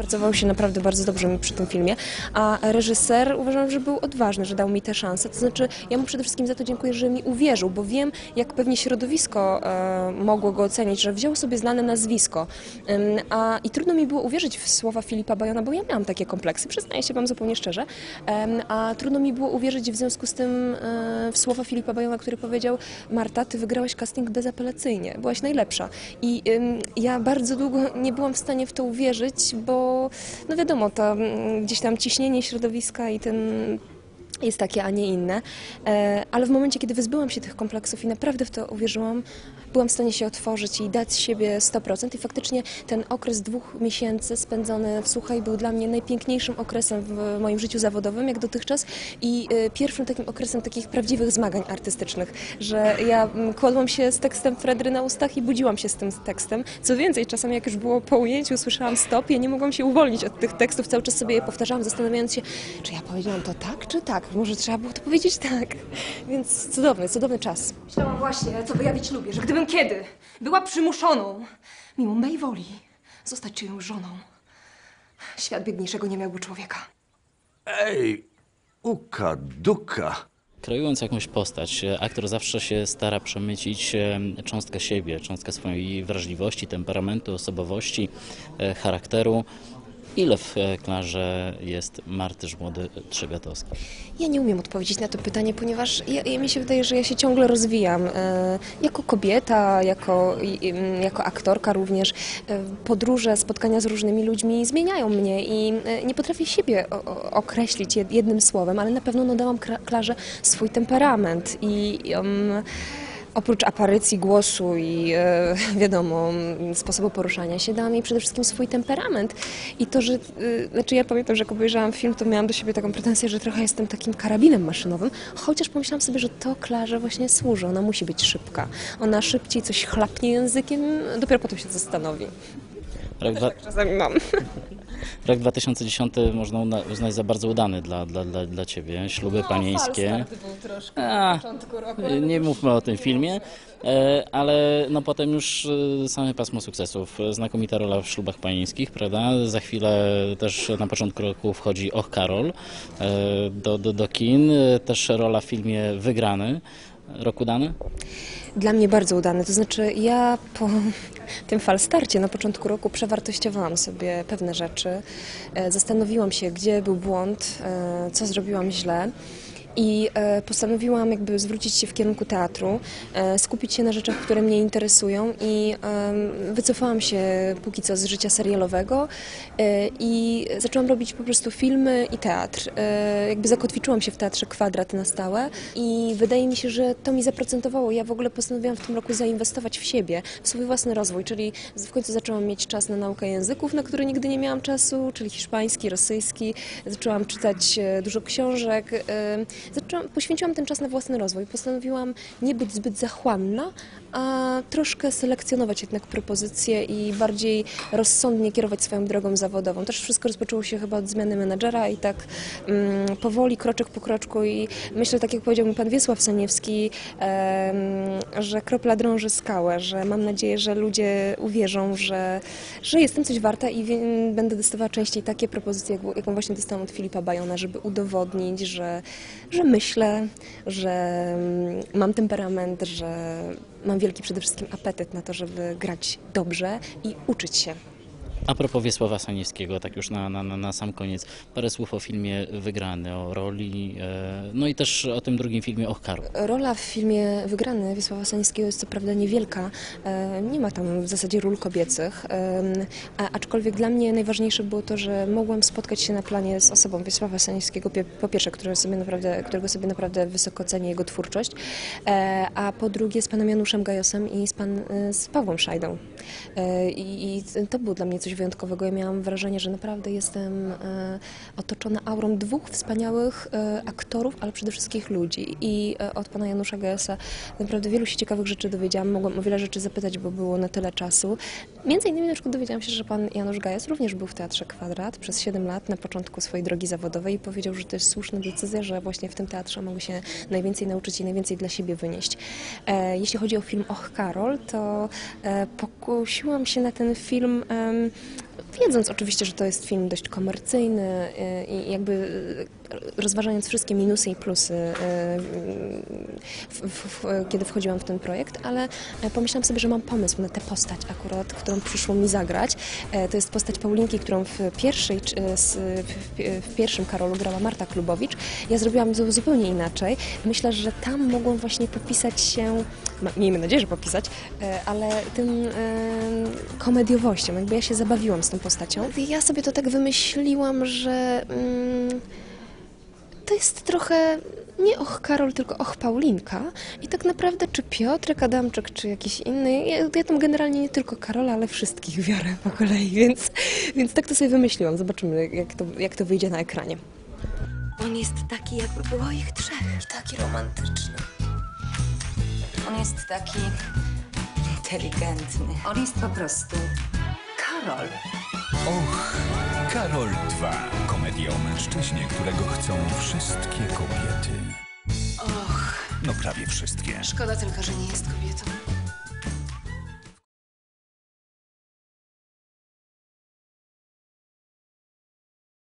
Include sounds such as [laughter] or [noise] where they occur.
zapracował się naprawdę bardzo dobrze mi przy tym filmie, a reżyser uważam, że był odważny, że dał mi tę szansę. To znaczy, ja mu przede wszystkim za to dziękuję, że mi uwierzył, bo wiem, jak pewnie środowisko e, mogło go ocenić, że wziął sobie znane nazwisko. A, I trudno mi było uwierzyć w słowa Filipa Bajona, bo ja miałam takie kompleksy, przyznaję się Wam zupełnie szczerze. A trudno mi było uwierzyć w związku z tym e, w słowa Filipa Bajona, który powiedział: Marta, ty wygrałaś casting bezapelacyjnie, byłaś najlepsza. I ja bardzo długo nie byłam w stanie w to uwierzyć, bo no wiadomo, to mm, gdzieś tam ciśnienie środowiska i ten jest takie, a nie inne. E, Ale w momencie, kiedy wyzbyłam się tych kompleksów i naprawdę w to uwierzyłam, byłam w stanie się otworzyć i dać siebie 100%. I faktycznie ten okres dwóch miesięcy spędzony w Słuchaj był dla mnie najpiękniejszym okresem w moim życiu zawodowym, jak dotychczas i e, pierwszym takim okresem takich prawdziwych zmagań artystycznych, że ja mm, kładłam się z tekstem Fredry na ustach i budziłam się z tym tekstem. Co więcej, czasami jak już było po ujęciu, słyszałam stop, ja nie mogłam się uwolnić od tych tekstów, cały czas sobie je powtarzałam, zastanawiając się, czy ja powiedziałam to tak, czy tak. Może trzeba było to powiedzieć tak. Więc cudowny, cudowny czas. Myślałam właśnie, co wyjawić lubię, że gdybym kiedy była przymuszoną, mimo mej woli, zostać czyjąś żoną, świat biedniejszego nie miałby człowieka. Ej, uka, duka. Kreując jakąś postać, e, aktor zawsze się stara przemycić e, cząstkę siebie, cząstkę swojej wrażliwości, temperamentu, osobowości, e, charakteru. Ile w klarze jest Marty Żmłody-Trzebiatowskiej? Ja nie umiem odpowiedzieć na to pytanie, ponieważ ja, ja mi się wydaje, że ja się ciągle rozwijam. E, jako kobieta, jako, jako aktorka również. E, podróże, spotkania z różnymi ludźmi zmieniają mnie i e, nie potrafię siebie o, określić jed- jednym słowem, ale na pewno nadałam Klarze swój temperament i um, Oprócz aparycji głosu i e, [laughs] wiadomo, sposobu poruszania się, dałam jej przede wszystkim swój temperament. I to, że, y, znaczy ja pamiętam, że jak obejrzałam film, to miałam do siebie taką pretensję, że trochę jestem takim karabinem maszynowym, chociaż pomyślałam sobie, że to Klarze właśnie służy, ona musi być szybka. Ona szybciej coś chlapnie językiem, dopiero potem się zastanowi. Tak, Tak Czasami mam. [laughs] rok 2010 można uznać za bardzo udany dla, dla, dla, dla Ciebie. Śluby panieńskie. był troszkę A, początku roku. Nie mówmy o tym filmie, e, ale no potem już e, same pasmo sukcesów. Znakomita rola w ślubach panieńskich, prawda? Za chwilę też na początku roku wchodzi Och Karol e, do, do, do kin. Też rola w filmie Wygrany. Rok udany? Dla mnie bardzo udany. To znaczy, ja po [laughs] tym falstarcie na początku roku przewartościowałam sobie pewne rzeczy. E, Zastanowiłam się, gdzie był błąd, e, co zrobiłam źle. I e, postanowiłam jakby zwrócić się w kierunku teatru, e, skupić się na rzeczach, które mnie interesują i wycofałam się póki co z życia serialowego e, i zaczęłam robić po prostu filmy i teatr. Jakby zakotwiczyłam się w teatrze kwadrat na stałe i wydaje mi się, że to mi zaprocentowało. Ja w ogóle postanowiłam w tym roku zainwestować w siebie, w swój własny rozwój, czyli w końcu zaczęłam mieć czas na naukę języków, na które nigdy nie miałam czasu, czyli hiszpański, rosyjski. Zaczęłam czytać dużo książek. Zaczęłam, poświęciłam ten czas na własny rozwój. Postanowiłam nie być zbyt zachłanna, a troszkę selekcjonować jednak propozycje i bardziej rozsądnie kierować swoją drogą zawodową. Też wszystko rozpoczęło się chyba od zmiany menadżera i tak mm, powoli, kroczek po kroczku i myślę, tak jak powiedział mi pan Wiesław Saniewski, że kropla drąży skałę, że mam nadzieję, że ludzie uwierzą, że, że jestem coś warta i będę dostawała częściej takie propozycje, jak, jaką właśnie dostałam od Filipa Bajona, żeby udowodnić, że, że myślę, że mm, mam temperament, że mam wielki przede wszystkim apetyt na to, żeby grać dobrze i uczyć się. A propos Wiesława Saniewskiego, tak już na, na, na, sam koniec, parę słów o filmie Wygrany, o roli, e, no i też o tym drugim filmie Och Karol. Rola w filmie Wygrany Wiesława Sanińskiego jest co prawda niewielka, e, nie ma tam w zasadzie ról kobiecych, a, aczkolwiek dla mnie najważniejsze było to, że mogłam spotkać się na planie z osobą Wiesława Sanińskiego, pie- po pierwsze, którego sobie naprawdę, którego sobie naprawdę wysoko cenię jego twórczość, e, a po drugie z panem Januszem Gajosem i z, pan, e, z Pawłem Szajdą. E, I, I to było dla mnie coś wyjątkowego. Ja miałam wrażenie, że naprawdę jestem e, otoczona aurą dwóch wspaniałych e, aktorów, ale przede wszystkim ludzi. I e, od pana Janusza Gajasa naprawdę wielu się ciekawych rzeczy dowiedziałam. Mogłam o wiele rzeczy zapytać, bo było na tyle czasu. Między innymi na przykład dowiedziałam się, że pan Janusz Gajas również był w Teatrze Kwadrat przez 7 lat na początku swojej drogi zawodowej i powiedział, że to jest słuszna decyzja, że właśnie w tym teatrze mogę się najwięcej nauczyć i najwięcej dla siebie wynieść. Jeśli chodzi o film Och Karol, to pokusiłam się na ten film wiedząc oczywiście, że to jest film dość komercyjny y, i jakby y, rozważając wszystkie minusy i plusy, w, kiedy wchodziłam w ten projekt, ale e, pomyślałam sobie, że mam pomysł na tę postać akurat, którą przyszło mi zagrać. E, To jest postać Paulinki, którą w, pierwszej, e, w, pierwszym Karolu grała Marta Klubowicz. Ja zrobiłam zu- zupełnie inaczej. Myślę, że tam mogą właśnie popisać się, miejmy nadzieję, że popisać, e, ale tym e, komediowością. Jakby ja się zabawiłam z tą postacią. I Ja sobie to tak wymyśliłam, że mm, to jest trochę nie och Karol, tylko och Paulinka. I tak naprawdę czy Piotrek Adamczyk, czy jakiś inny, ja, ja tam generalnie nie tylko Karola, ale wszystkich biorę po kolei, [laughs] więc, więc tak to sobie wymyśliłam. Zobaczymy, jak to, jak to wyjdzie na ekranie. On jest taki, jakby było ich trzech. Taki romantyczny. On jest taki inteligentny. On jest po prostu Karol. Och, Karol 2. Komedia o mężczyźnie, którego chcą wszystkie kobiety. Och. No prawie wszystkie. Szkoda tylko, że nie jest kobietą.